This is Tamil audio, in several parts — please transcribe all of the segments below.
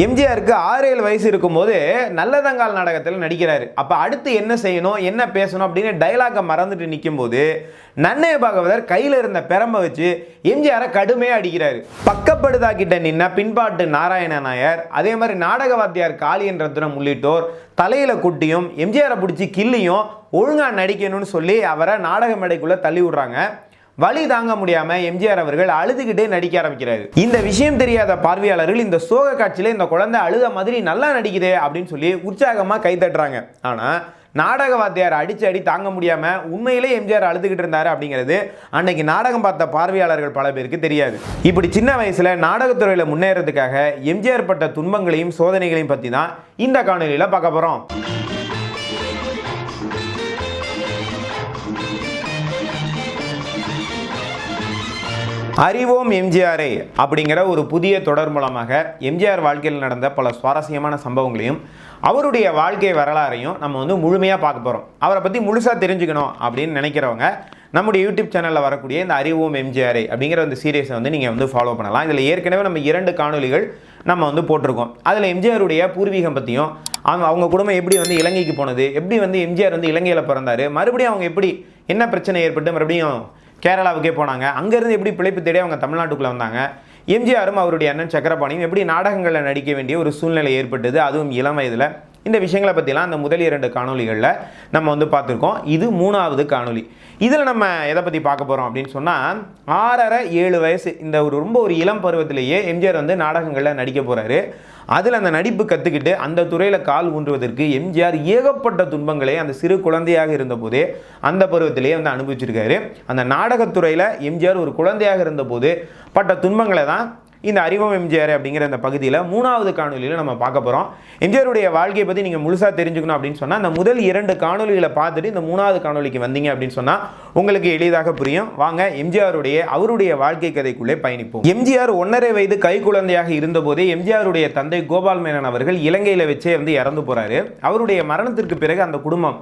எம்ஜிஆருக்கு ஆறு ஏழு வயசு இருக்கும்போது நல்லதங்கால் நாடகத்தில் நடிக்கிறாரு. அப்போ அடுத்து என்ன செய்யணும் என்ன பேசணும் அப்படின்னு டைலாகை மறந்துட்டு நிற்கும்போது நன்னய பாகவதர் கையில் இருந்த பெரம்பை வச்சு எம்ஜிஆரை கடுமையாக அடிக்கிறாரு. பக்கப்படுதா கிட்ட நின்ன பின்பாட்டு நாராயண நாயர் அதே மாதிரி நாடக வாத்தியார் காளியன் ரத்னம் உள்ளிட்டோர் தலையில குட்டியும் எம்ஜிஆரை பிடிச்சி கில்லியும் ஒழுங்காக நடிக்கணும்னு சொல்லி அவரை நாடக மேடைக்குள்ளே தள்ளி விடுறாங்க. வழி தாங்க முடியாம எம்ஜிஆர் அவர்கள் அழுதுகிட்டே நடிக்க ஆரம்பிக்கிறாரு. இந்த விஷயம் தெரியாத பார்வையாளர்கள் இந்த சோக காட்சியில இந்த குழந்தை அழுத மாதிரி நல்லா நடிக்குதே அப்படின்னு சொல்லி உற்சாகமா கை தட்டுறாங்க. ஆனா நாடக வாத்தியார் அடிச்சு அடி தாங்க முடியாம உண்மையிலே எம்ஜிஆர் அழுதுகிட்டு இருந்தாரு அப்படிங்கிறது அன்னைக்கு நாடகம் பார்த்த பார்வையாளர்கள் பல பேருக்கு தெரியாது. இப்படி சின்ன வயசுல நாடகத்துறையில முன்னேறதுக்காக எம்ஜிஆர் பட்ட துன்பங்களையும் சோதனைகளையும் பத்தி தான் இந்த காணொலியில பார்க்க போறோம். அறிவோம் எம்ஜிஆரை அப்படிங்கிற ஒரு புதிய தொடர் மூலமாக எம்ஜிஆர் வாழ்க்கையில் நடந்த பல சுவாரஸ்யமான சம்பவங்களையும் அவருடைய வாழ்க்கை வரலாறையும் நம்ம வந்து முழுமையாக பார்க்க போகிறோம் அவரை பற்றி முழுசாக தெரிஞ்சுக்கணும் அப்படின்னு நினைக்கிறவங்க நம்முடைய யூடியூப் சேனலில் வரக்கூடிய இந்த அறிவோம் எம்ஜிஆரை அப்படிங்கிற அந்த சீரியஸை வந்து நீங்கள் வந்து ஃபாலோ பண்ணலாம். இதில் ஏற்கனவே நம்ம இரண்டு காணொலிகள் நம்ம வந்து போட்டிருக்கோம். அதில் எம்ஜிஆருடைய பூர்வீகம் பற்றியும் அவங்க அவங்க குடும்பம் எப்படி வந்து இலங்கைக்கு போனது எப்படி வந்து எம்ஜிஆர் வந்து இலங்கையில் பிறந்தாரு மறுபடியும் அவங்க எப்படி என்ன பிரச்சனை ஏற்பட்டு மறுபடியும் கேரளாவுக்கே போனாங்க. அங்கேருந்து எப்படி பிழைப்பு தேடி அவங்க தமிழ்நாட்டுக்குள்ளே வந்தாங்க? எம்ஜிஆரும் அவருடைய அண்ணன் சக்கரபாணியும் எப்படி நாடகங்களில் நடிக்க வேண்டிய ஒரு சூழ்நிலை ஏற்பட்டது? அதுவும் இளம் வயதில். இந்த விஷயங்களை பற்றிலாம் அந்த முதல் இரண்டு காணொலிகளில் நம்ம வந்து பார்த்துருக்கோம். இது மூணாவது காணொளி. இதில் நம்ம எதை பற்றி பார்க்க போகிறோம் அப்படின்னு சொன்னால் ஆறரை ஏழு வயசு இந்த ஒரு ரொம்ப ஒரு இளம் பருவத்திலேயே எம்ஜிஆர் வந்து நாடகங்களில் நடிக்க போகிறாரு அதில் அந்த நடிப்பு கற்றுக்கிட்டு அந்த துறையில் கால் ஊன்றுவதற்கு எம்ஜிஆர் ஏகப்பட்ட துன்பங்களை அந்த சிறு குழந்தையாக இருந்தபோதே அந்த பருவத்திலேயே வந்து அனுபவிச்சிருக்காரு. அந்த நாடகத்துறையில் எம்ஜிஆர் ஒரு குழந்தையாக இருந்தபோது பட்ட துன்பங்களை தான் இந்த அறிவம் எம்ஜிஆர் அப்படிங்கிற அந்த பகுதியில் மூணாவது காணொலியில் நம்ம பார்க்க போகிறோம் எம்ஜிஆருடைய வாழ்க்கையை பற்றி நீங்கள் முழுசாக தெரிஞ்சுக்கணும் அப்படின்னு சொன்னால் அந்த முதல் இரண்டு காணொலிகளை பார்த்துட்டு இந்த மூணாவது காணொலிக்கு வந்தீங்க அப்படின்னு சொன்னால் உங்களுக்கு எளிதாக புரியும். வாங்க எம்ஜிஆருடைய அவருடைய வாழ்க்கை கதைக்குள்ளே பயணிப்போம். எம்ஜிஆர் ஒன்றரை வயது கை குழந்தையாக இருந்தபோதே எம்ஜிஆருடைய தந்தை கோபால் மேனன் அவர்கள் இலங்கையில் வச்சே வந்து இறந்து போகிறாரு அவருடைய மரணத்திற்கு பிறகு அந்த குடும்பம்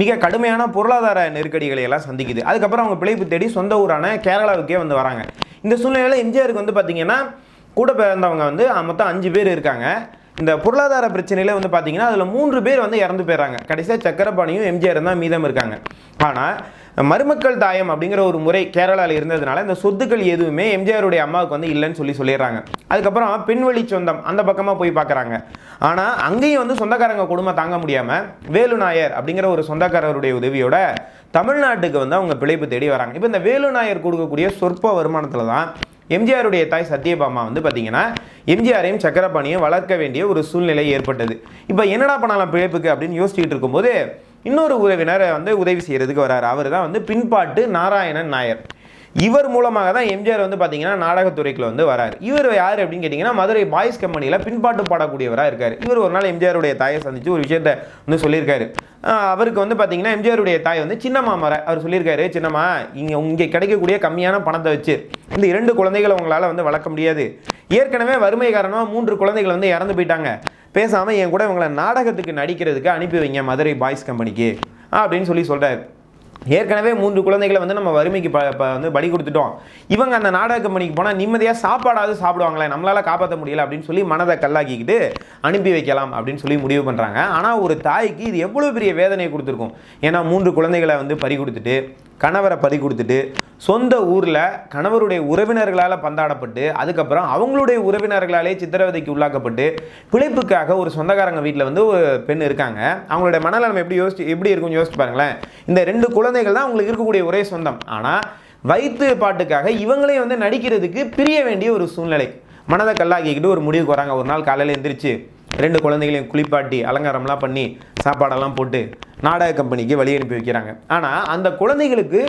மிக கடுமையான பொருளாதார நெருக்கடிகளை எல்லாம் சந்திக்குது. அதுக்கப்புறம் அவங்க பிழைப்பு தேடி சொந்த ஊரான கேரளாவுக்கே வந்து வராங்க. இந்த சூழ்நிலையில் எம்ஜிஆருக்கு வந்து பார்த்தீங்கன்னா கூட பிறந்தவங்க வந்து மொத்தம் அஞ்சு பேர் இருக்காங்க. இந்த பொருளாதார பிரச்சனையில் வந்து பார்த்தீங்கன்னா அதில் மூன்று பேர் வந்து இறந்து போயிடுறாங்க. கடைசியாக சக்கரபாணியும் எம்ஜிஆர் தான் மீதம் இருக்காங்க. ஆனால் மருமக்கள் தாயம் அப்படிங்கிற ஒரு முறை கேரளாவில் இருந்ததுனால இந்த சொத்துக்கள் எதுவுமே எம்ஜிஆருடைய அம்மாவுக்கு வந்து இல்லைன்னு சொல்லி சொல்லிடுறாங்க. அதுக்கப்புறம் பெண்வழி சொந்தம் அந்த பக்கமாக போய் பார்க்குறாங்க ஆனால் அங்கேயும் வந்து சொந்தக்காரங்க குடும்பம் தாங்க முடியாமல் வேலு நாயர் அப்படிங்கிற ஒரு சொந்தக்காரருடைய உதவியோட தமிழ்நாட்டுக்கு வந்து அவங்க பிழைப்பு தேடி வராங்க. இப்போ இந்த வேலு நாயர் கொடுக்கக்கூடிய சொற்ப வருமானத்தில் தான் எம்ஜிஆருடைய தாய் சத்யபாமா வந்து பார்த்தீங்கன்னா எம்ஜிஆரையும் சக்கரபாணியும் வளர்க்க வேண்டிய ஒரு சூழ்நிலை ஏற்பட்டது. இப்போ என்னடா பண்ணலாம் பிழைப்புக்கு அப்படின்னு யோசிச்சுட்டு இருக்கும்போது இன்னொரு உறவினர் வந்து உதவி செய்கிறதுக்கு வராரு. அவர் தான் வந்து பின்பாட்டு நாராயணன் நாயர். இவர் மூலமாக தான் எம்ஜிஆர் வந்து பார்த்தீங்கன்னா நாடகத்துறைக்குள்ள வந்து வராரு. இவர் யார் அப்படின்னு கேட்டிங்கன்னா மதுரை பாய்ஸ் கம்பெனியில் பின்பாட்டு பாடக்கூடியவராக இருக்கார். இவர் ஒரு நாள் எம்ஜிஆருடைய தாயை சந்தித்து ஒரு விஷயத்த வந்து சொல்லியிருக்காரு. அவருக்கு வந்து பார்த்தீங்கன்னா எம்ஜிஆருடைய தாய் வந்து சின்னம்மா மர அவர் சொல்லியிருக்காரு சின்னம்மா இங்கே இங்கே கிடைக்கக்கூடிய கம்மியான பணத்தை வச்சு இந்த இரண்டு குழந்தைகளை உங்களால் வந்து வளர்க்க முடியாது. ஏற்கனவே வறுமை காரணமாக மூன்று குழந்தைகள் வந்து இறந்து போயிட்டாங்க. பேசாமல் என் கூட இவங்களை நாடகத்துக்கு நடிக்கிறதுக்கு அனுப்பி வைங்க மதுரை பாய்ஸ் கம்பெனிக்கு அப்படின்னு சொல்லி சொல்கிறார் ஏற்கனவே மூன்று குழந்தைகளை வந்து நம்ம வறுமைக்கு ப ப- வந்து படி கொடுத்துட்டோம். இவங்க அந்த நாடக கம்பெனிக்கு போனால் நிம்மதியாக சாப்பாடாவது சாப்பிடுவாங்களே நம்மளால் காப்பாற்ற முடியல அப்படின்னு சொல்லி மனதை கல்லாக்கிக்கிட்டு அனுப்பி வைக்கலாம் அப்படின்னு சொல்லி முடிவு பண்ணுறாங்க ஆனால் ஒரு தாய்க்கு இது எவ்வளோ பெரிய வேதனையை கொடுத்துருக்கும்? ஏன்னா மூன்று குழந்தைகளை வந்து பறி கொடுத்துட்டு கணவரை பறி கொடுத்துட்டு சொந்த ஊரில் கணவருடைய உறவினர்களால் பந்தாடப்பட்டு அதுக்கப்புறம் அவங்களுடைய உறவினர்களாலே சித்திரவதைக்கு உள்ளாக்கப்பட்டு பிழைப்புக்காக ஒரு சொந்தக்காரங்க வீட்டில் வந்து ஒரு பெண் இருக்காங்க. அவங்களுடைய மனநலம் எப்படி யோசிச்சு எப்படி இருக்கும்னு யோசிச்சு பாருங்களேன். இந்த ரெண்டு குழந்தைகள் தான் அவங்களுக்கு இருக்கக்கூடிய ஒரே சொந்தம். ஆனால் வயிற்று பாட்டுக்காக இவங்களையும் வந்து நடிக்கிறதுக்கு பிரிய வேண்டிய ஒரு சூழ்நிலை. மனதை கல்லாக்கிக்கிட்டு ஒரு முடிவுக்கு வராங்க. ஒரு நாள் காலையில் எந்திரிச்சு ரெண்டு குழந்தைகளையும் குளிப்பாட்டி அலங்காரம்லாம் பண்ணி சாப்பாடெல்லாம் போட்டு நாடக கம்பெனிக்கு வழி அனுப்பி வைக்கிறாங்க. ஆனால் அந்த குழந்தைகளுக்கு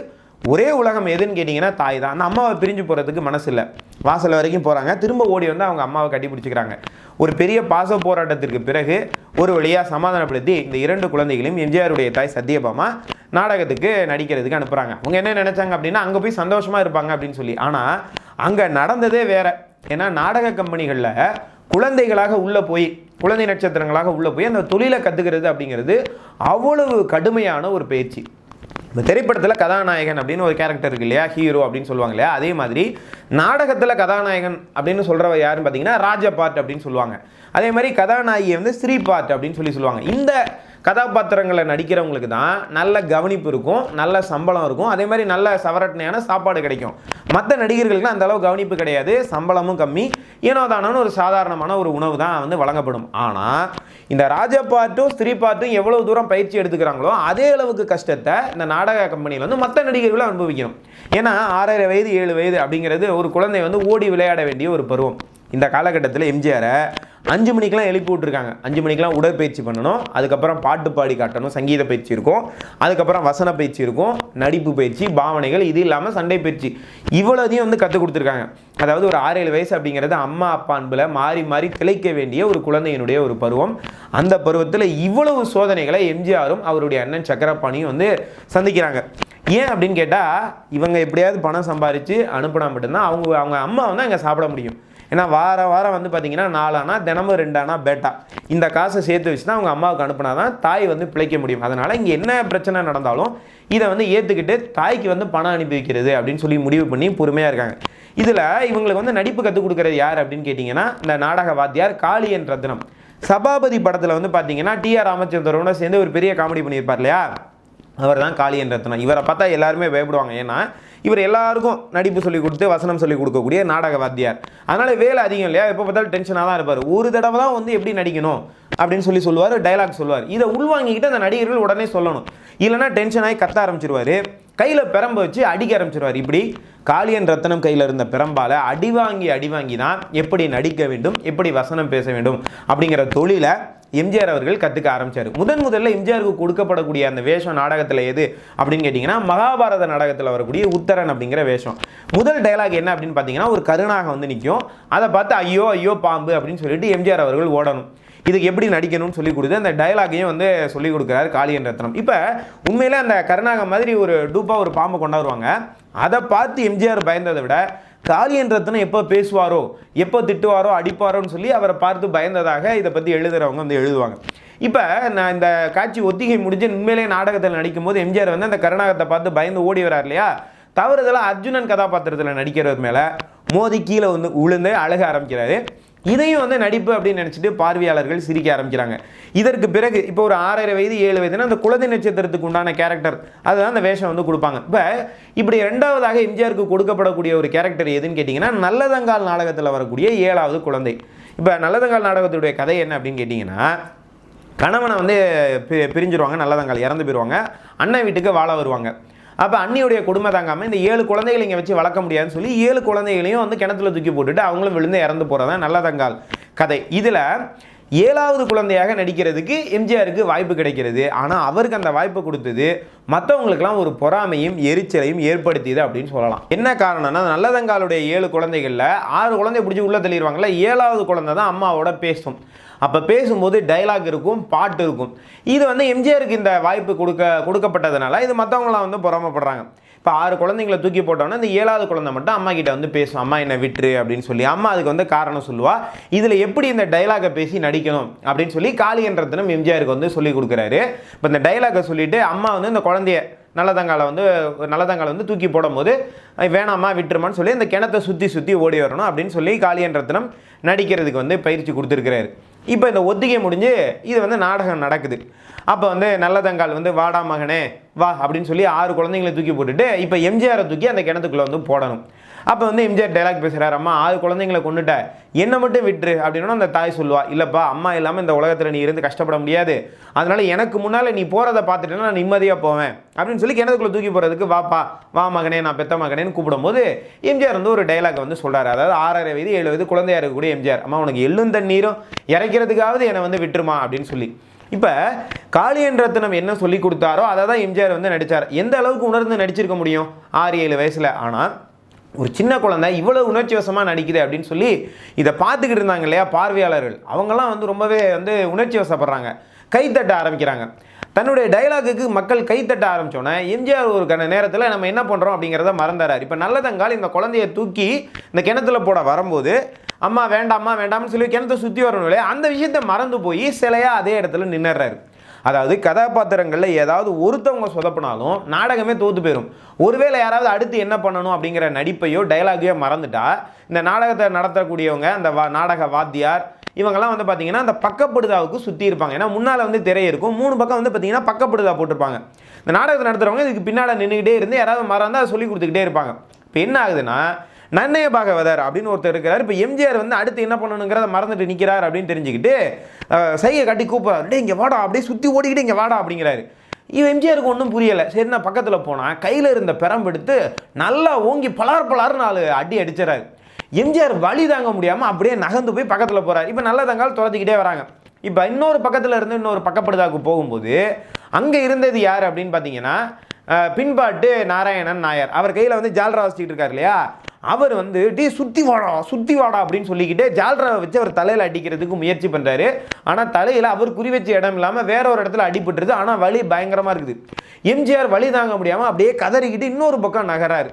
ஒரே உலகம் எதுன்னு கேட்டிங்கன்னா தாய் தான். அந்த அம்மாவை பிரிஞ்சு போகிறதுக்கு மனசு இல்லை. வாசல் வரைக்கும் போகிறாங்க திரும்ப ஓடி வந்து அவங்க அம்மாவை கட்டி பிடிச்சிக்கிறாங்க. ஒரு பெரிய பாச போராட்டத்திற்கு பிறகு ஒரு வழியாக சமாதானப்படுத்தி இந்த இரண்டு குழந்தைகளையும் எம்ஜிஆருடைய தாய் சத்யபாமா நாடகத்துக்கு நடிக்கிறதுக்கு அனுப்புகிறாங்க அவங்க என்ன நினச்சாங்க அப்படின்னா அங்கே போய் சந்தோஷமாக இருப்பாங்க அப்படின்னு சொல்லி. ஆனால் அங்கே நடந்ததே வேறு. ஏன்னா நாடக கம்பெனிகளில் குழந்தைகளாக உள்ளே போய் குழந்தை நட்சத்திரங்களாக உள்ளே போய் அந்த தொழிலை கற்றுக்கிறது அப்படிங்கிறது அவ்வளவு கடுமையான ஒரு பயிற்சி. இந்த திரைப்படத்தில் கதாநாயகன் அப்படின்னு ஒரு கேரக்டர் இருக்கு இல்லையா? ஹீரோ அப்படின்னு சொல்லுவாங்க இல்லையா? அதே மாதிரி நாடகத்தில் கதாநாயகன் அப்படின்னு சொல்கிறவ யாருன்னு பார்த்தீங்கன்னா ராஜபாட் அப்படின்னு சொல்லுவாங்க. அதே மாதிரி கதாநாயகி வந்து ஸ்ரீபாட் அப்படின்னு சொல்லி சொல்லுவாங்க. இந்த கதாபாத்திரங்களை நடிக்கிறவங்களுக்கு தான் நல்ல கவனிப்பு இருக்கும் நல்ல சம்பளம் இருக்கும். அதே மாதிரி நல்ல சவரட்னையான சாப்பாடு கிடைக்கும். மற்ற நடிகர்களுக்கு அந்த அளவு கவனிப்பு கிடையாது. சம்பளமும் கம்மி. ஏனோ தானோன்னு ஒரு சாதாரணமான ஒரு உணவு தான் வந்து வழங்கப்படும். ஆனால் இந்த ராஜா பாட்டும் ஸ்திரீ பாட்டும் எவ்வளவு தூரம் பயிற்சி எடுத்துக்கிறாங்களோ அதே அளவுக்கு கஷ்டத்தை இந்த நாடக கம்பெனியில் வந்து மற்ற நடிகர்களும் அனுபவிக்கணும். ஏன்னா ஆறரை வயது ஏழு வயது அப்படிங்கிறது ஒரு குழந்தை வந்து ஓடி விளையாட வேண்டிய ஒரு பருவம். இந்த காலகட்டத்தில் எம்ஜிஆரை அஞ்சு மணிக்கெலாம் எழுப்பி விட்ருக்காங்க அஞ்சு மணிக்கெலாம் உடற்பயிற்சி பண்ணணும். அதுக்கப்புறம் பாட்டு பாடி காட்டணும். சங்கீத பயிற்சி இருக்கும். அதுக்கப்புறம் வசன பயிற்சி இருக்கும். நடிப்பு பயிற்சி பாவனைகள் இது இல்லாமல் சண்டை பயிற்சி. இவ்வளோதையும் வந்து கற்றுக் கொடுத்துருக்காங்க. அதாவது ஒரு ஆறு ஏழு வயசு அப்படிங்கிறது அம்மா அப்பா அன்பில் மாறி மாறி திளைக்க வேண்டிய ஒரு குழந்தையினுடைய ஒரு பருவம். அந்த பருவத்தில் இவ்வளவு சோதனைகளை எம்ஜிஆரும் அவருடைய அண்ணன் சக்கரப்பாணியும் வந்து சந்திக்கிறாங்க. ஏன் அப்படின்னு கேட்டால் இவங்க எப்படியாவது பணம் சம்பாரித்து அனுப்பினா மட்டும்தான் அவங்க அவங்க அம்மா வந்து அங்கே சாப்பிட முடியும். ஏன்னா வார வாரம் வந்து பார்த்தீங்கன்னா நாலானா தினமும் ரெண்டானா பேட்டா இந்த காசை சேர்த்து வச்சு தான் அவங்க அம்மாவுக்கு அனுப்புனா தான் தாய் வந்து பிழைக்க முடியும். அதனால் இங்கே என்ன பிரச்சனை நடந்தாலும் இதை வந்து ஏற்றுக்கிட்டு தாய்க்கு வந்து பணம் அனுப்பி வைக்கிறது அப்படின்னு சொல்லி முடிவு பண்ணி பொறுமையாக இருக்காங்க. இதில் இவங்களுக்கு வந்து நடிப்பு கற்றுக் கொடுக்குறது யார் அப்படின்னு கேட்டிங்கன்னா இந்த நாடக வாத்தியார் காளியன் ரத்னம் சபாபதி படத்தில் வந்து பார்த்தீங்கன்னா டிஆர் ராமச்சந்திரனோட சேர்ந்து ஒரு பெரிய காமெடி பண்ணியிருப்பார் இல்லையா? அவர் தான் காளியன் ரத்னம் இவரை பார்த்தா எல்லாருமே பயப்படுவாங்க. ஏன்னா இவர் எல்லாருக்கும் நடிப்பு சொல்லி கொடுத்து வசனம் சொல்லி கொடுக்கக்கூடிய நாடக வாத்தியார். அதனால் வேலை அதிகம் இல்லையா? எப்போ பார்த்தாலும் டென்ஷனாக தான் இருப்பார். ஒரு தடவை தான் வந்து எப்படி நடிக்கணும் அப்படின்னு சொல்லி சொல்லுவார் டைலாக் சொல்லுவார். இதை உள்வாங்கிக்கிட்டு அந்த நடிகர்கள் உடனே சொல்லணும். இல்லைன்னா டென்ஷன் ஆகி கத்த ஆரம்பிச்சிருவார். கையில் பிரம்ப வச்சு அடிக்க ஆரம்பிச்சிருவார். இப்படி காளியன் ரத்தனம் கையில் இருந்த பிரம்பால அடி வாங்கி அடி வாங்கி தான் எப்படி நடிக்க வேண்டும் எப்படி வசனம் பேச வேண்டும் அப்படிங்கிற தொழிலை எம்ஜிஆர் அவர்கள் கற்றுக்க ஆரம்பிச்சார். முதன் முதல்ல எம்ஜிஆருக்கு கொடுக்கப்படக்கூடிய அந்த வேஷம் நாடகத்தில் எது அப்படின்னு கேட்டிங்கன்னா மகாபாரத நாடகத்தில் வரக்கூடிய உத்தரன் அப்படிங்கிற வேஷம். முதல் டயலாக் என்ன அப்படின்னு பார்த்தீங்கன்னா ஒரு கருணாக வந்து நிற்கும் அதை பார்த்து ஐயோ ஐயோ பாம்பு அப்படின்னு சொல்லிட்டு எம்ஜிஆர் அவர்கள் ஓடணும். இதுக்கு எப்படி நடிக்கணும்னு சொல்லி கொடுத்து அந்த டயலாகையும் வந்து சொல்லி கொடுக்குறாரு காளியன் ரத்னம். இப்போ உண்மையிலே அந்த கருணாகம் மாதிரி ஒரு டூப்பாக ஒரு பாம்பு கொண்டாடுவாங்க. அதை பார்த்து எம்ஜிஆர் பயந்ததை விட காளியன் ரத்னம் எப்போ பேசுவாரோ எப்போ திட்டுவாரோ அடிப்பாரோன்னு சொல்லி அவரை பார்த்து பயந்ததாக இதை பற்றி எழுதுகிறவங்க வந்து எழுதுவாங்க. இப்போ நான் இந்த காட்சி ஒத்திகை முடிஞ்சு உண்மையிலே நாடகத்தில் நடிக்கும் போது எம்ஜிஆர் வந்து அந்த கருணாகத்தை பார்த்து பயந்து ஓடி வரார் இல்லையா? தவறுதலாக அர்ஜுனன் கதாபாத்திரத்தில் நடிக்கிறவர் மேலே மோதி கீழே வந்து விழுந்து அழக ஆரம்பிக்கிறாரு. இதையும் வந்து நடிப்பு அப்படின்னு நினச்சிட்டு பார்வையாளர்கள் சிரிக்க ஆரம்பிக்கிறாங்க. இதற்கு பிறகு இப்போ ஒரு ஆறரை வயது ஏழு வயதுனா அந்த குழந்தை நட்சத்திரத்துக்கு உண்டான கேரக்டர் அதுதான் அந்த வேஷம் வந்து கொடுப்பாங்க. இப்போ இப்படி ரெண்டாவதாக எம்ஜிஆருக்கு கொடுக்கப்படக்கூடிய ஒரு கேரக்டர் எதுன்னு கேட்டிங்கன்னா நல்லதங்கால் நாடகத்தில் வரக்கூடிய ஏழாவது குழந்தை. இப்போ நல்லதங்கால் நாடகத்துடைய கதை என்ன அப்படின்னு கேட்டிங்கன்னா கணவனை வந்து பி- பிரிஞ்சிருவாங்க நல்லதங்கால் இறந்து போயிடுவாங்க அண்ணன் வீட்டுக்கு வாழ வருவாங்க. அப்போ அண்ணியுடைய குடும்ப தாங்காமல் இந்த ஏழு குழந்தைகளை இங்கே வச்சு வளர்க்க முடியாதுன்னு சொல்லி ஏழு குழந்தைகளையும் வந்து கிணத்துல தூக்கி போட்டுட்டு அவங்களும் விழுந்து இறந்து போகிறதான் நல்லதங்கால் கதை. இதில் ஏழாவது குழந்தையாக நடிக்கிறதுக்கு எம்ஜிஆருக்கு வாய்ப்பு கிடைக்கிறது. ஆனால் அவருக்கு அந்த வாய்ப்பு கொடுத்தது மற்றவங்களுக்கெல்லாம் ஒரு பொறாமையும் எரிச்சலையும் ஏற்படுத்தியது அப்படின்னு சொல்லலாம். என்ன காரணம்னா நல்லதங்காலுடைய ஏழு குழந்தைகளில் ஆறு குழந்தை பிடிச்சி உள்ளே தள்ளிடுவாங்கள்ல ஏழாவது குழந்தை தான் அம்மாவோட பேசும். அப்போ பேசும்போது டைலாக் இருக்கும் பாட்டு இருக்கும். இது வந்து எம்ஜிஆருக்கு இந்த வாய்ப்பு கொடுக்க கொடுக்கப்பட்டதுனால இது மற்றவங்களாம் வந்து பொறாமப்படுறாங்க. இப்போ ஆறு குழந்தைங்கள தூக்கி போட்டோன்னா இந்த ஏழாவது குழந்தை மட்டும் அம்மா கிட்ட வந்து பேசும் அம்மா என்னை விட்டுரு அப்படின்னு சொல்லி அம்மா அதுக்கு வந்து காரணம் சொல்லுவா. இதில் எப்படி இந்த டைலாகை பேசி நடிக்கணும் அப்படின்னு சொல்லி காளியன்றத்தினம் எம்ஜிஆருக்கு வந்து சொல்லி கொடுக்குறாரு. இப்போ இந்த டைலாகை சொல்லிட்டு அம்மா வந்து இந்த குழந்தைய நல்லதங்காலை வந்து நல்லதங்காலை வந்து தூக்கி போடும்போது வேணாமா வேணாம்மா விட்டுருமான்னு சொல்லி இந்த கிணத்தை சுற்றி சுற்றி ஓடி வரணும் அப்படின்னு சொல்லி காளியன் ரத்னம் நடிக்கிறதுக்கு வந்து பயிற்சி கொடுத்துருக்கிறாரு. இப்போ இந்த ஒத்திகை முடிஞ்சு இது வந்து நாடகம் நடக்குது. அப்போ வந்து நல்லதங்கால் வந்து வாடா மகனே வா அப்படின்னு சொல்லி ஆறு குழந்தைங்களை தூக்கி போட்டுட்டு இப்போ எம்ஜிஆரை தூக்கி அந்த கிணத்துக்குள்ளே வந்து போடணும். அப்போ வந்து எம்ஜிஆர் டைலாக் பேசுகிறார் அம்மா ஆறு குழந்தைங்களை கொண்டுட்ட என்னை மட்டும் விட்டுரு. அப்படின்னா அந்த தாய் சொல்லுவா. இல்லைப்பா அம்மா இல்லாமல் இந்த உலகத்தில் நீ இருந்து கஷ்டப்பட முடியாது. அதனால் எனக்கு முன்னால் நீ போகிறத பார்த்துட்டேன்னா நான் நிம்மதியாக போவேன். அப்படின்னு சொல்லி கிணத்துக்குள்ளே தூக்கி போகிறதுக்கு வாப்பா வா மகனே நான் பெத்த மகனேன்னு கூப்பிடும்போது எம்ஜிஆர் வந்து ஒரு டைலாக் வந்து சொல்கிறார் அதாவது ஆறரை வயது ஏழு வயது குழந்தையாக இருக்கக்கூடிய எம்ஜிஆர் அம்மா உனக்கு எள்ளும் தண்ணீரும் இறைக்கிறதுக்காவது என்னை வந்து விட்டுருமா? அப்படின்னு சொல்லி. இப்போ காளியன் ரத்னம் என்ன சொல்லி கொடுத்தாரோ அதை தான் எம்ஜிஆர் வந்து நடித்தார் எந்த அளவுக்கு உணர்ந்து நடிச்சிருக்க முடியும் ஆறு ஏழு வயசில்? ஆனால் ஒரு சின்ன குழந்தை இவ்வளோ உணர்ச்சி வசமாக நடிக்குது அப்படின்னு சொல்லி இதை பார்த்துக்கிட்டு இருந்தாங்க இல்லையா பார்வையாளர்கள். அவங்கெல்லாம் வந்து ரொம்பவே வந்து உணர்ச்சி வசப்படுறாங்க கைத்தட்ட ஆரம்பிக்கிறாங்க. தன்னுடைய டைலாகுக்கு மக்கள் கைத்தட்ட ஆரம்பிச்சோன்னே எம்ஜிஆர் ஒரு கண நேரத்தில் நம்ம என்ன பண்ணுறோம் அப்படிங்கிறத மறந்துறாரு. இப்போ நல்லதங்கால் இந்த குழந்தைய தூக்கி இந்த கிணத்துல போட வரும்போது அம்மா வேண்டாம்மா வேண்டாம்னு சொல்லி கிணத்தை சுற்றி வரணும் இல்லையா? அந்த விஷயத்தை மறந்து போய் சிலையாக அதே இடத்துல நின்னுறாரு. அதாவது கதாபாத்திரங்களில் ஏதாவது ஒருத்தவங்க சொதப்பினாலும் நாடகமே தோத்து போயிடும் ஒருவேளை யாராவது அடுத்து என்ன பண்ணணும் அப்படிங்கிற நடிப்பையோ டைலாகையோ மறந்துட்டா இந்த நாடகத்தை நடத்தக்கூடியவங்க அந்த வா நாடக வாத்தியார் இவங்கெல்லாம் வந்து பார்த்தீங்கன்னா அந்த பக்கப்படுதாவுக்கு சுற்றி இருப்பாங்க. ஏன்னா முன்னால் வந்து திரை இருக்கும். மூணு பக்கம் வந்து பார்த்தீங்கன்னா பக்கப்படுதா போட்டிருப்பாங்க. இந்த நாடகத்தை நடத்துகிறவங்க இதுக்கு பின்னால் நின்றுக்கிட்டே இருந்து யாராவது மறந்து அதை சொல்லி கொடுத்துக்கிட்டே இருப்பாங்க. இப்போ என்ன ஆகுதுன்னா நன்னைய பாகவதர் அப்படின்னு ஒருத்தர் இருக்கிறார். இப்போ எம்ஜிஆர் வந்து அடுத்து என்ன பண்ணணுங்கிறத மறந்துட்டு நிற்கிறார் அப்படின்னு தெரிஞ்சுக்கிட்டு சைகை கட்டி கூப்பிட்றாரு. டே இங்கே வாடா அப்படியே சுற்றி ஓடிக்கிட்டு இங்கே வாடா அப்படிங்கிறாரு. இவன் எம்ஜிஆருக்கு ஒன்றும் புரியலை. சரி நான் பக்கத்தில் போனால் கையில் இருந்த பெரம்பெடுத்து நல்லா ஓங்கி பலார் பலார் நாலு அடி அடிச்சிடறாரு. எம்ஜிஆர் வழி தாங்க முடியாமல் அப்படியே நகர்ந்து போய் பக்கத்தில் போகிறார் இப்போ நல்ல தங்கால் துரத்திக்கிட்டே வராங்க. இப்போ இன்னொரு பக்கத்தில் இருந்து இன்னொரு பக்கப்படுதாக்கு போகும்போது அங்கே இருந்தது யார் அப்படின்னு பார்த்தீங்கன்னா பின்பாட்டு நாராயணன் நாயர். அவர் கையில் வந்து ஜால்ரா வச்சுக்கிட்டு இருக்கார் இல்லையா? அவர் வந்து டீ சுற்றி வாடா சுற்றி வாடா அப்படின்னு சொல்லிக்கிட்டு ஜால்ராவை வச்சு அவர் தலையில் அடிக்கிறதுக்கு முயற்சி பண்ணுறாரு ஆனால் தலையில் அவர் குறி வச்ச இடம் இல்லாமல் வேற ஒரு இடத்துல அடிபட்டுருது. ஆனால் வலி பயங்கரமாக இருக்குது. எம்ஜிஆர் வலி தாங்க முடியாமல் அப்படியே கதறிக்கிட்டு இன்னொரு பக்கம் நகராரு.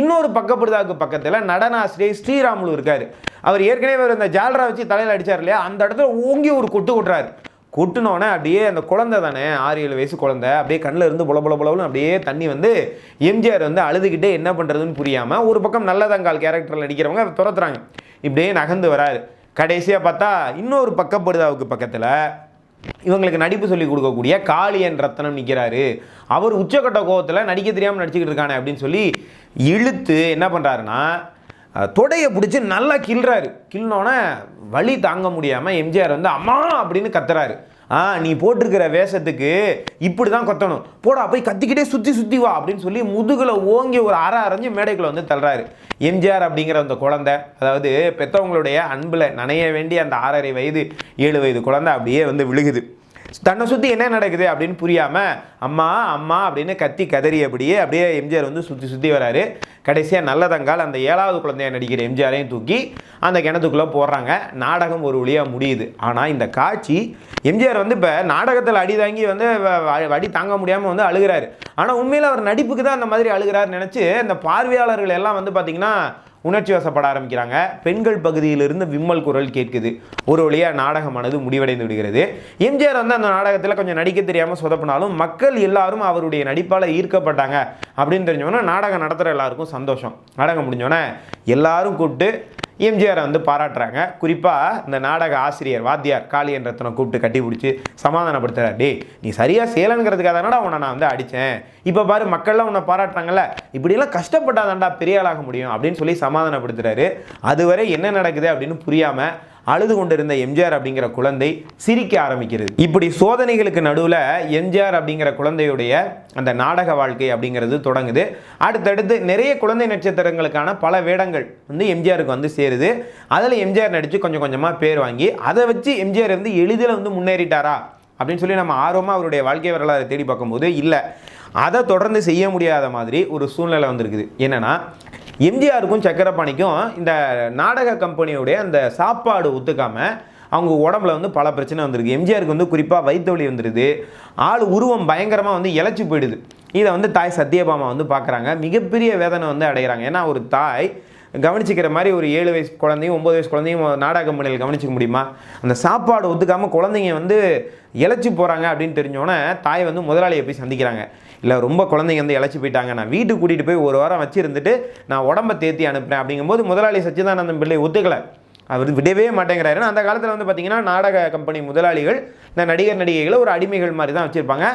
இன்னொரு பக்கப்படுதாவுக்கு பக்கத்தில் நடனாசிரியர் ஸ்ரீராமுலு இருக்கார். அவர் ஏற்கனவே அவர் இந்த ஜால்ரா வச்சு தலையில் அடித்தார் இல்லையா? அந்த இடத்துல ஓங்கி ஒரு கொட்டு கொட்டுறாரு. கொட்டினோடனே அப்படியே அந்த குழந்தை தானே ஆறு ஏழு வயசு குழந்தை அப்படியே கண்ணில் இருந்து புல புல புலவுன்னு அப்படியே தண்ணி வந்து எம்ஜிஆர் வந்து அழுதுகிட்டே என்ன பண்ணுறதுன்னு புரியாமல் ஒரு பக்கம் நல்லதங்கால் கேரக்டரில் நடிக்கிறவங்க துரத்துறாங்க. இப்படியே நகர்ந்து வராரு. கடைசியாக பார்த்தா இன்னொரு பக்கப்படுதாவுக்கு பக்கத்தில் இவங்களுக்கு நடிப்பு சொல்லி கொடுக்கக்கூடிய காளியன் ரத்னம் நிற்கிறாரு அவர் உச்சக்கட்ட கோவத்தில் நடிக்க தெரியாமல் நடிச்சுக்கிட்டு இருக்கானே அப்படின்னு சொல்லி இழுத்து என்ன பண்ணுறாருன்னா தொடையை பிடிச்சி நல்லா கிள்றாரு. கிள்னோடனே வழி தாங்க முடியாமல் எம்ஜிஆர் வந்து அம்மா! அப்படின்னு கத்துறாரு. ஆ நீ போட்டிருக்கிற வேஷத்துக்கு இப்படி தான் கொத்தணும். போடா போய் கத்திக்கிட்டே சுற்றி சுற்றி வா அப்படின்னு சொல்லி முதுகில் ஓங்கி ஒரு அரை அரைஞ்சு மேடைக்குள்ள வந்து தள்ளுறாரு. எம்ஜிஆர் அப்படிங்கிற அந்த குழந்தை அதாவது பெற்றவங்களுடைய அன்பில் நனைய வேண்டிய அந்த ஆறரை வயது ஏழு வயது குழந்தை அப்படியே வந்து விழுகுது. தன்னை சுற்றி என்ன நடக்குது அப்படின்னு புரியாமல் அம்மா அம்மா அப்படின்னு கத்தி கதறியபடியே அப்படியே எம்ஜிஆர் வந்து சுற்றி சுற்றி வராரு. கடைசியாக நல்லதங்கால் அந்த ஏழாவது குழந்தைய நடிக்கிற எம்ஜிஆரையும் தூக்கி அந்த கிணத்துக்குள்ளே போடுறாங்க. நாடகம் ஒரு வழியாக முடியுது. ஆனால் இந்த காட்சி எம்ஜிஆர் வந்து இப்போ நாடகத்தில் அடி தாங்கி வந்து வ- அடி தாங்க முடியாமல் வந்து அழுகிறாரு. ஆனால் உண்மையில் அவர் நடிப்புக்கு தான் அந்த மாதிரி அழுகிறாருன்னு நினச்சி இந்த பார்வையாளர்கள் எல்லாம் வந்து பார்த்திங்கன்னா உணர்ச்சி வசப்பட ஆரம்பிக்கிறாங்க. பெண்கள் பகுதியிலிருந்து விம்மல் குரல் கேட்குது. ஒரு வழியாக நாடகமானது முடிவடைந்து விடுகிறது. எம்ஜிஆர் வந்து அந்த நாடகத்தில் கொஞ்சம் நடிக்க தெரியாமல் சொதப்பினாலும் மக்கள் எல்லாரும் அவருடைய நடிப்பால் ஈர்க்கப்பட்டாங்க. அப்படின்னு தெரிஞ்சோன்னா நாடகம் நடத்துகிற எல்லாருக்கும் சந்தோஷம். நாடகம் முடிஞ்சோடனே எல்லாரும் கூப்பிட்டு எம்ஜிஆரை வந்து பாராட்டுறாங்க. குறிப்பாக இந்த நாடக ஆசிரியர் வாத்தியார் காளியன் ரத்னை கூப்பிட்டு கட்டி பிடிச்சி சமாதானப்படுத்துறாரு. டே நீ சரியாக செய்யலைங்கிறதுக்காக தானடா உன்னை நான் வந்து அடித்தேன் இப்போ பாரு மக்கள்லாம் உன்னை பாராட்டுறாங்கல்ல. இப்படியெல்லாம் கஷ்டப்பட்டாதான்டா பெரிய ஆளாக முடியும். அப்படின்னு சொல்லி சமாதானப்படுத்துகிறாரு அதுவரை என்ன நடக்குது அப்படின்னு புரியாமல் அழுது கொண்டிருந்த எம்ஜிஆர் அப்படிங்கிற குழந்தை சிரிக்க ஆரம்பிக்கிறது. இப்படி சோதனைகளுக்கு நடுவில் எம்ஜிஆர் அப்படிங்கிற குழந்தையுடைய அந்த நாடக வாழ்க்கை அப்படிங்கிறது தொடங்குது. அடுத்தடுத்து நிறைய குழந்தை நட்சத்திரங்களுக்கான பல வேடங்கள் வந்து எம்ஜிஆருக்கு வந்து சேருது. அதில் எம்ஜிஆர் நடித்து கொஞ்சம் கொஞ்சமாக பேர் வாங்கி அதை வச்சு எம்ஜிஆர் வந்து எளிதில் வந்து முன்னேறிட்டாரா அப்படின்னு சொல்லி நம்ம ஆர்வமாக அவருடைய வாழ்க்கை வரலாறு தேடி பார்க்கும்போது இல்லை. அதை தொடர்ந்து செய்ய முடியாத மாதிரி ஒரு சூழ்நிலை வந்திருக்குது. என்னென்னா எம்ஜிஆருக்கும் சக்கரபாணிக்கும் இந்த நாடக கம்பெனியுடைய அந்த சாப்பாடு ஒத்துக்காம அவங்க உடம்புல வந்து பல பிரச்சனை வந்திருக்கு. எம்ஜிஆருக்கு வந்து குறிப்பாக வயிற்றுவலி வந்துடுது ஆள் உருவம் பயங்கரமாக வந்து இழைச்சி போயிடுது. இதை வந்து தாய் சத்யபாமா வந்து பார்க்குறாங்க. மிகப்பெரிய வேதனை வந்து அடைகிறாங்க ஏன்னா ஒரு தாய் கவனிச்சிக்கிற மாதிரி ஒரு ஏழு வயசு குழந்தையும் ஒம்பது வயசு குழந்தையும் நாடக கம்பெனியில் கவனிச்சிக்க முடியுமா? அந்த சாப்பாடு ஒத்துக்காமல் குழந்தைங்க வந்து இழைச்சி போகிறாங்க அப்படின்னு தெரிஞ்சோன்னே தாய் வந்து முதலாளியை போய் சந்திக்கிறாங்க. இல்லை ரொம்ப குழந்தைங்க வந்து இழைச்சி போயிட்டாங்க. நான் வீட்டுக்கு கூட்டிகிட்டு போய் ஒரு வாரம் வச்சுருந்துட்டு நான் உடம்ப தேத்தி அனுப்புகிறேன் அப்படிங்கும்போது முதலாளி சச்சிதானந்தம் பிள்ளை ஒத்துக்கலை. அவர் விடவே மாட்டேங்கிறாரு. அந்த காலத்தில் வந்து பார்த்தீங்கன்னா நாடக கம்பெனி முதலாளிகள் இந்த நடிகர் நடிகைகளை ஒரு அடிமைகள் மாதிரி தான் வச்சுருப்பாங்க.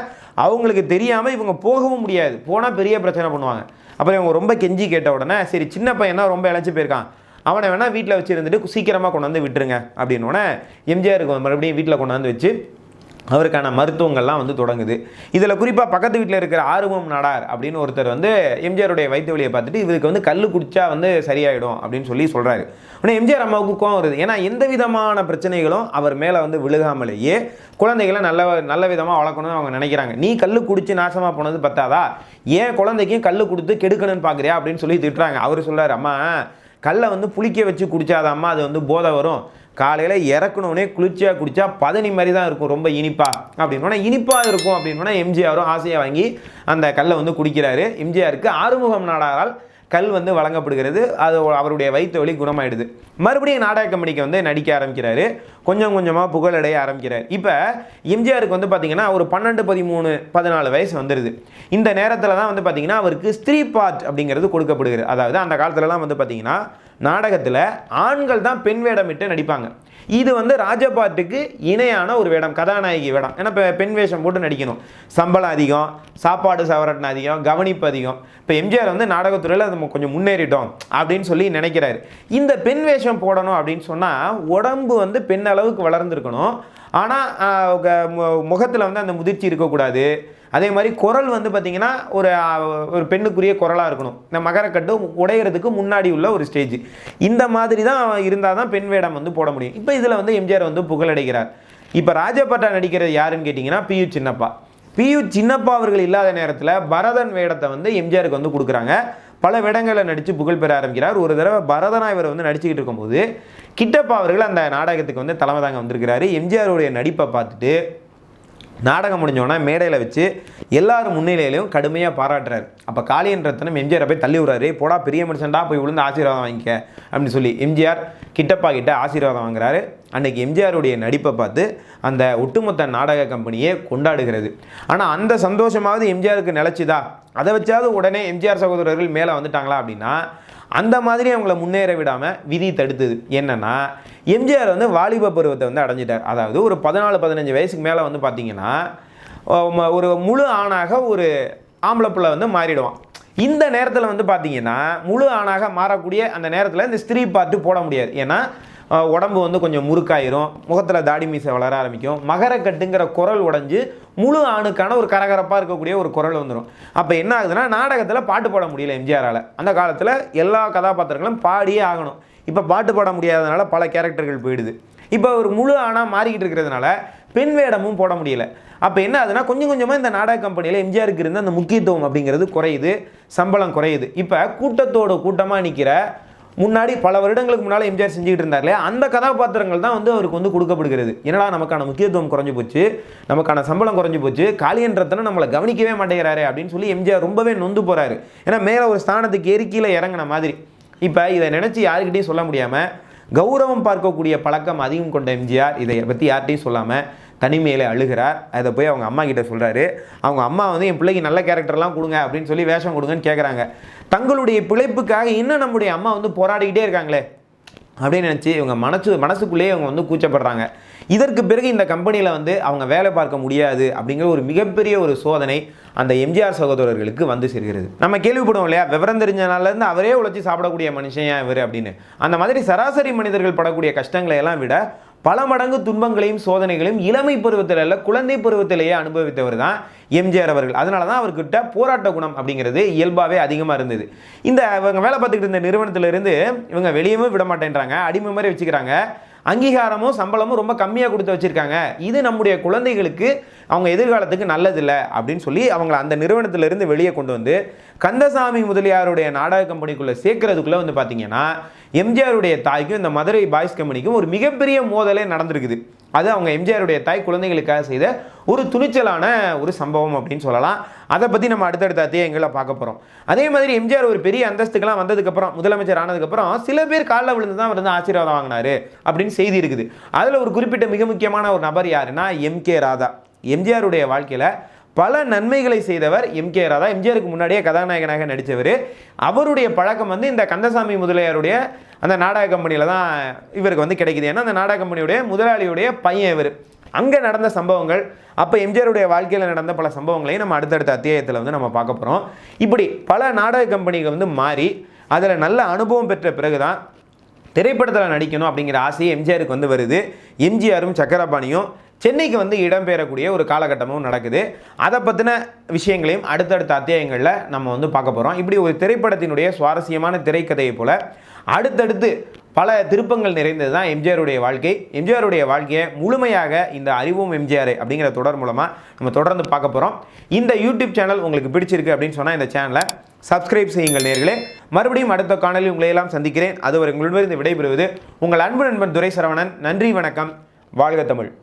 அவங்களுக்கு தெரியாமல் இவங்க போகவும் முடியாது. போனால் பெரிய பிரச்சனை பண்ணுவாங்க. அப்புறம் இவங்க ரொம்ப கெஞ்சி கேட்ட உடனே சரி சின்ன பையன் தான் ரொம்ப இழைச்சி போயிருக்கான். அவனை வேணால் வீட்டில் வச்சு இருந்துட்டு சீக்கிரமாக கொண்டாந்து விட்டுருங்க அப்படின்னோடனே எம்ஜிஆருக்கு மறுபடியும் வீட்டில் கொண்டாந்து வச்சு அவருக்கான மருத்துவங்கள்லாம் வந்து தொடங்குது. இதில் குறிப்பாக பக்கத்து வீட்டில் இருக்கிற ஆர்வம் நாடார் அப்படின்னு ஒருத்தர் வந்து எம்ஜிஆருடைய வைத்த வழியை பார்த்துட்டு இவருக்கு வந்து கல் குடிச்சா வந்து சரியாயிடும் அப்படின்னு சொல்லி சொல்கிறாரு ஆனால் எம்ஜிஆர் அம்மாவுக்கு கோவம் வருது. ஏன்னா எந்த விதமான பிரச்சனைகளும் அவர் மேலே வந்து விழுகாமலேயே குழந்தைகளை நல்ல நல்ல விதமாக வளர்க்கணும்னு அவங்க நினைக்கிறாங்க. நீ கல் குடிச்சு நாசமாக போனது பத்தாதா? ஏன் குழந்தைக்கும் கல் கொடுத்து கெடுக்கணும்னு பார்க்குறியா அப்படின்னு சொல்லி திட்டுறாங்க. அவர் சொல்கிறார் அம்மா கல்லை வந்து புளிக்க வச்சு குடிச்சாதாம்மா அது வந்து போதை வரும். காலையில் இறக்கணுன்னே குளிர்ச்சியாக குடித்தா பதனி மாதிரி தான் இருக்கும் ரொம்ப இனிப்பாக அப்படின்னா இனிப்பாக இருக்கும் அப்படின்னா எம்ஜிஆரும் ஆசையாக வாங்கி அந்த கல்லை வந்து குடிக்கிறாரு. எம்ஜிஆருக்கு ஆறுமுகம் நாடாரால் கல் வந்து வழங்கப்படுகிறது. அது அவருடைய வயிற்று வலி குணமாயிடுது. மறுபடியும் நாடக கம்பெனிக்கு வந்து நடிக்க ஆரம்பிக்கிறாரு. கொஞ்சம் கொஞ்சமாக புகழடைய ஆரம்பிக்கிறார். இப்போ எம்ஜிஆருக்கு வந்து பார்த்திங்கன்னா ஒரு பன்னெண்டு பதிமூணு பதினாலு வயசு வந்துடுது இந்த நேரத்தில் தான் வந்து பார்த்தீங்கன்னா அவருக்கு ஸ்திரீ பார்ட் அப்படிங்கிறது கொடுக்கப்படுகிறது. அதாவது அந்த காலத்துலலாம் வந்து பார்த்திங்கன்னா நாடகத்தில் ஆண்கள் தான் பெண் வேடமிட்டு நடிப்பாங்க. இது வந்து ராஜபாட்டுக்கு இணையான ஒரு வேடம் கதாநாயகி வேடம். ஏன்னா இப்போ பெண் வேஷம் போட்டு நடிக்கணும். சம்பளம் அதிகம் சாப்பாடு சவரட்டன் அதிகம் கவனிப்பு அதிகம். இப்போ எம்ஜிஆர் வந்து நாடகத்துறையில் அது கொஞ்சம் முன்னேறிட்டோம் அப்படின்னு சொல்லி நினைக்கிறாரு. இந்த பெண் வேஷம் போடணும் அப்படின்னு சொன்னால் உடம்பு வந்து பெண் அளவுக்கு வளர்ந்துருக்கணும். ஆனால் முகத்தில் வந்து அந்த முதிர்ச்சி இருக்கக்கூடாது. அதே மாதிரி குரல் வந்து பார்த்திங்கன்னா ஒரு ஒரு பெண்ணுக்குரிய குரலாக இருக்கணும். இந்த மகரக்கட்டு உடையிறதுக்கு முன்னாடி உள்ள ஒரு ஸ்டேஜ் இந்த மாதிரி தான் இருந்தால் தான் பெண் வேடம் வந்து போட முடியும். இப்போ இதில் வந்து எம்ஜிஆர் வந்து புகழடைகிறார். இப்போ ராஜபட்டா நடிக்கிறது யாருன்னு கேட்டிங்கன்னா பியு சின்னப்பா. பியு சின்னப்பா அவர்கள் இல்லாத நேரத்தில் பரதன் வேடத்தை வந்து எம்ஜிஆருக்கு வந்து கொடுக்குறாங்க. பல வேடங்களில் நடித்து புகழ் பெற ஆரம்பிக்கிறார். ஒரு தடவை பரதனா இவர் வந்து நடிச்சுக்கிட்டு இருக்கும்போது கிட்டப்பா அவர்கள் அந்த நாடகத்துக்கு வந்து தலைமை தாங்க வந்திருக்கிறாரு. எம்ஜிஆருடைய நடிப்பை பார்த்துட்டு நாடகம் முடிஞ்சோடனே மேடையில் வச்சு எல்லாரும் முன்னிலையிலையும் கடுமையாக பாராட்டுறாரு. அப்போ காளியன் ரத்னம் எம்ஜிஆரை போய் தள்ளி விடுறாரு. போடா பெரிய மனுஷன்டா போய் விழுந்து ஆசீர்வாதம் வாங்கிக்க அப்படின்னு சொல்லி எம்ஜிஆர் கிட்டப்பா கிட்ட ஆசீர்வாதம் வாங்குறாரு. அன்னைக்கு எம்ஜிஆருடைய நடிப்பை பார்த்து அந்த ஒட்டுமொத்த நாடக கம்பெனியே கொண்டாடுகிறது. ஆனால் அந்த சந்தோஷமாவது எம்ஜிஆருக்கு நிலச்சிதா? அதை வச்சாவது உடனே எம்ஜிஆர் சகோதரர்கள் மேலே வந்துட்டாங்களா அப்படின்னா அந்த மாதிரி அவங்கள முன்னேற விடாமல் விதி தடுத்தது. என்னென்னா எம்ஜிஆர் வந்து வாலிப பருவத்தை வந்து அடைஞ்சிட்டார். அதாவது ஒரு பதினாலு பதினஞ்சு வயசுக்கு மேலே வந்து பார்த்தீங்கன்னா ஒரு முழு ஆணாக ஒரு ஆம்பளை பிள்ளை வந்து மாறிடுவான். இந்த நேரத்தில் வந்து பார்த்தீங்கன்னா முழு ஆணாக மாறக்கூடிய அந்த நேரத்தில் இந்த ஸ்திரீ பார்த்து போட முடியாது. ஏன்னா உடம்பு வந்து கொஞ்சம் முறுக்காயிரும். முகத்தில் தாடி மீசை வளர ஆரம்பிக்கும். மகரக்கட்டுங்கிற குரல் உடஞ்சி முழு ஆணுக்கான ஒரு கரகரப்பாக இருக்கக்கூடிய ஒரு குரல் வந்துடும் அப்போ என்ன ஆகுதுன்னா நாடகத்தில் பாட்டு பாட முடியல எம்ஜிஆரால். அந்த காலத்தில் எல்லா கதாபாத்திரங்களும் பாடியே ஆகணும். இப்போ பாட்டு பாட முடியாதனால பல கேரக்டர்கள் போயிடுது. இப்போ ஒரு முழு ஆணாக மாறிக்கிட்டு இருக்கிறதுனால பெண் வேடமும் போட முடியல. அப்போ என்ன ஆகுதுன்னா கொஞ்சம் கொஞ்சமாக இந்த நாடக கம்பெனியில் எம்ஜிஆருக்கு இருந்த அந்த முக்கியத்துவம் அப்படிங்கிறது குறையுது சம்பளம் குறையுது. இப்போ கூட்டத்தோட கூட்டமாக நிற்கிற முன்னாடி பல வருடங்களுக்கு முன்னால் எம்ஜிஆர் செஞ்சுக்கிட்டு இருந்தார்லே அந்த கதாபாத்திரங்கள் தான் வந்து அவருக்கு வந்து கொடுக்கப்படுகிறது. என்னடா நமக்கான முக்கியத்துவம் குறைஞ்சு போச்சு? நமக்கான சம்பளம் குறைஞ்சு போச்சு? காளியன் நம்மளை கவனிக்கவே மாட்டேங்கிறாரு அப்படின்னு சொல்லி எம்ஜிஆர் ரொம்பவே நொந்து போகிறாரு ஏன்னா மேலே ஒரு ஸ்தானத்துக்கு ஏறி கீழே இறங்கின மாதிரி. இப்போ இதை நினச்சி யாருக்கிட்டையும் சொல்ல முடியாமல் கௌரவம் பார்க்கக்கூடிய பழக்கம் அதிகம் கொண்ட எம்ஜிஆர் இதை பற்றி யார்கிட்டையும் சொல்லாமல் தனிமையில் அழுகிறார். அதை போய் அவங்க அம்மா கிட்ட சொல்கிறாரு அவங்க அம்மா வந்து என் பிள்ளைக்கு நல்ல கேரக்டர்லாம் கொடுங்க அப்படின்னு சொல்லி வேஷம் கொடுங்கன்னு கேட்குறாங்க தங்களுடைய பிழைப்புக்காக இன்னும் நம்முடைய அம்மா வந்து போராடிக்கிட்டே இருக்காங்களே? அப்படின்னு நினச்சி இவங்க மனசு மனசுக்குள்ளேயே அவங்க வந்து கூச்சப்படுறாங்க. இதற்கு பிறகு இந்த கம்பெனியில் வந்து அவங்க வேலை பார்க்க முடியாது அப்படிங்கிற ஒரு மிகப்பெரிய ஒரு சோதனை அந்த எம்ஜிஆர் சகோதரர்களுக்கு வந்து சேர்கிறது. நம்ம கேள்விப்படுவோம் இல்லையா? விவரம் தெரிஞ்சனாலேருந்து அவரே உழைச்சி சாப்பிடக்கூடிய மனுஷன் இவர் அப்படின்னு. அந்த மாதிரி சராசரி மனிதர்கள் படக்கூடிய கஷ்டங்களை எல்லாம் விட பல மடங்கு துன்பங்களையும் சோதனைகளையும் இளமை பருவத்தில் அல்ல குழந்தை பருவத்திலேயே அனுபவித்தவர் தான் எம்ஜிஆர் அவர்கள். அதனால தான் அவர்கிட்ட போராட்ட குணம் அப்படிங்கிறது இயல்பாகவே அதிகமாக இருந்தது. இந்த இவங்க வேலை பார்த்துக்கிட்டு இருந்த நிறுவனத்திலிருந்து இவங்க வெளியவும் விட மாட்டேன்றாங்க. அடிமை மாதிரி வச்சுக்கிறாங்க. அங்கீகாரமும் சம்பளமும் ரொம்ப கம்மியாக கொடுத்து வச்சுருக்காங்க. இது நம்முடைய குழந்தைகளுக்கு அவங்க எதிர்காலத்துக்கு நல்லதில்லை அப்படின்னு சொல்லி அவங்கள அந்த நிறுவனத்திலிருந்து வெளியே கொண்டு வந்து கந்தசாமி முதலியாருடைய நாடக கம்பெனிக்குள்ளே சேர்க்கறதுக்குள்ளே வந்து பார்த்தீங்கன்னா எம்ஜிஆருடைய தாய்க்கும் இந்த மதுரை பாய்ஸ் கம்பெனிக்கும் ஒரு மிகப்பெரிய மோதலே நடந்திருக்குது. அது அவங்க எம்ஜிஆருடைய தாய் குழந்தைகளுக்காக செய்த ஒரு துணிச்சலான ஒரு சம்பவம் அப்படின்னு சொல்லலாம். அதை பற்றி நம்ம அடுத்தடுத்த அத்தியாயங்களை பார்க்க போகிறோம் அதே மாதிரி எம்ஜிஆர் ஒரு பெரிய அந்தஸ்துக்கெல்லாம் வந்ததுக்கப்புறம் முதலமைச்சர் ஆனதுக்கப்புறம் சில பேர் காலில் விழுந்து தான் அவர் வந்து ஆசீர்வாதம் வாங்கினாரு அப்படின்னு செய்தி இருக்குது. அதில் ஒரு குறிப்பிட்ட மிக முக்கியமான ஒரு நபர் யாருன்னா எம் கே ராதா. எம்ஜிஆருடைய வாழ்க்கையில் பல நன்மைகளை செய்தவர் எம் கே ராதா. எம்ஜிஆருக்கு முன்னாடியே கதாநாயகனாக நடித்தவர் அவருடைய பழக்கம் வந்து இந்த கந்தசாமி முதலியாருடைய அந்த நாடக கம்பெனியில் தான் இவருக்கு வந்து கிடைக்குது. ஏன்னா அந்த நாடக கம்பெனியுடைய முதலாளியுடைய பையன் இவர். அங்கே நடந்த சம்பவங்கள் அப்போ எம்ஜிஆருடைய வாழ்க்கையில் நடந்த பல சம்பவங்களையும் நம்ம அடுத்தடுத்த அத்தியாயத்தில் வந்து நம்ம பார்க்க போகிறோம் இப்படி பல நாடக கம்பெனிகள் வந்து மாறி அதில் நல்ல அனுபவம் பெற்ற பிறகு தான் திரைப்படத்தில் நடிக்கணும் அப்படிங்கிற ஆசையை எம்ஜிஆருக்கு வந்து வருது. எம்ஜிஆரும் சக்கரபாணியும் சென்னைக்கு வந்து இடம்பெறக்கூடிய ஒரு காலகட்டமும் நடக்குது. அதை பற்றின விஷயங்களையும் அடுத்தடுத்த அத்தியாயங்களில் நம்ம வந்து பார்க்க போகிறோம் இப்படி ஒரு திரைப்படத்தினுடைய சுவாரஸ்யமான திரைக்கதையை போல் அடுத்தடுத்து பல திருப்பங்கள் நிறைந்தது தான் எம்ஜிஆருடைய வாழ்க்கை. எம்ஜிஆருடைய வாழ்க்கையை முழுமையாக இந்த அறிவும் எம்ஜிஆர் அப்படிங்கிற தொடர் மூலமாக நம்ம தொடர்ந்து பார்க்க போகிறோம் இந்த யூடியூப் சேனல் உங்களுக்கு பிடிச்சிருக்கு அப்படின்னு சொன்னால் இந்த சேனலை சப்ஸ்கிரைப் செய்யுங்கள் நேர்களே. மறுபடியும் அடுத்த காணொலி உங்களை எல்லாம் சந்திக்கிறேன். அதுவரை உங்களிடமிருந்து விடைபெறுவது உங்கள் அன்பு நண்பன் துரை சரவணன் நன்றி வணக்கம். வாழ்க தமிழ்.